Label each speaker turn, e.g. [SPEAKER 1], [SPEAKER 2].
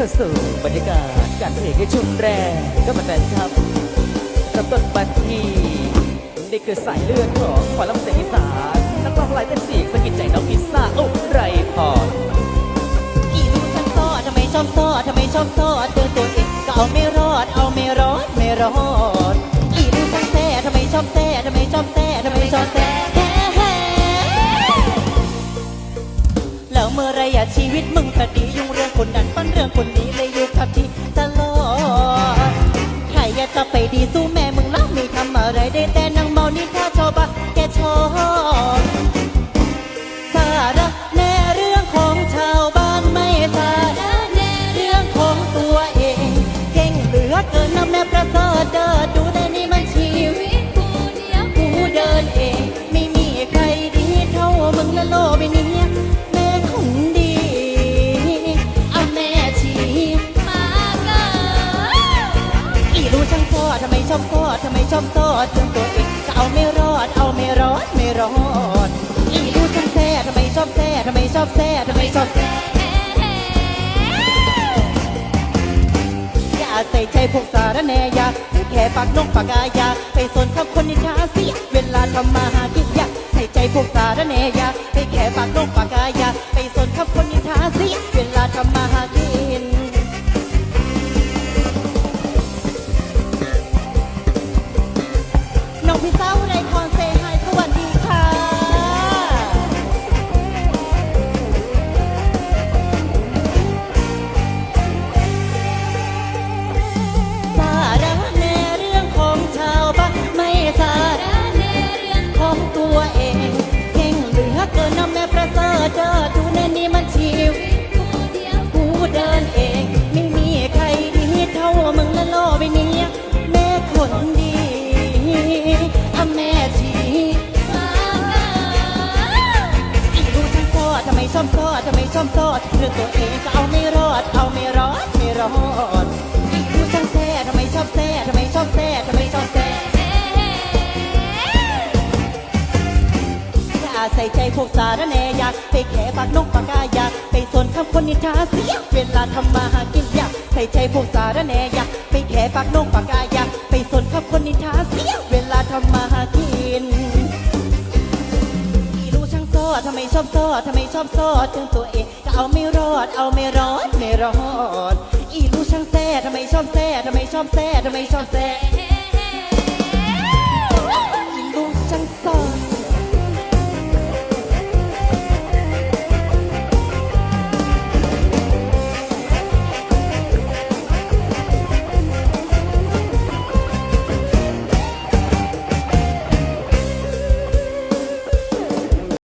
[SPEAKER 1] เข้าสู่บรรยากาศการเพลงในช่วงแรกก็มาแฟนครับกับต้นบัตทีนี่คือสายเลือดของขวัญลำเสียงอีสานนักร้องหลายเป็นเสียงสะกิดใจน้องพิซซ่าอุไรพร
[SPEAKER 2] อีลูกฉันซ้อทำไมชอบซ้อทำไมชอบซ้อเจอตัวเองก็เอาไม่รอดเอาไม่รอดไม่รอด มื่อไรอะชีวิตมึงคดียุ่งเรื่องคนนั้นปั้นเรื่องคนนี้เลยอยู่กับที่ตลอด ใครอยากจะไปดีสู้แม่มึงแล้วไม่ ช่างซ้อทำไมชอบซ้อทำไมชอบซ้อจนตัวเองก็เอาไม่รอด เอาไม่รอดไม่รอดอีรู้ช่างแซ่ทำไมชอบแซ่ทำไมชอบแซ่ทำไมชอบแซ่อย่าใส่ใจพวกสารแนยาแค่ปากนกปากกายาไปสนกับคนนินทาเสียเวลาทำมาหากินยาใส่ใจพวกสารแนยาไปแค่ปากนกปากกายาไปสนกับคนนินทาเสีย น้ ชอบซอดทำไมชอบซอดเรื่องตัวเองก็เอาไม่รอด เอาไม่รอดไม่รอดดูช่างแซ่ทำไมชอบแซ่ทำไมชอบแซ่ทำไมชอบแซ่อย่าใส่ใจพวกสารแหนอยากไปแค่ปากนกปากกาอยากไปสนคำคนนินทาเสียเวลาทำมาหากินอยากใส่ใจพวกสารแหนอยากไปแค่ปากนกปากกาอยากไปสนคำคนนินทาเสีย ชอบซอทำไมชอบซอจนตัวเองก็เอาไม่รอด เอาไม่รอดไม่รอด อีรู้ช่างแซ่ทำไมชอบแซ่ทำไมชอบแซ่ทำไมชอบแซ่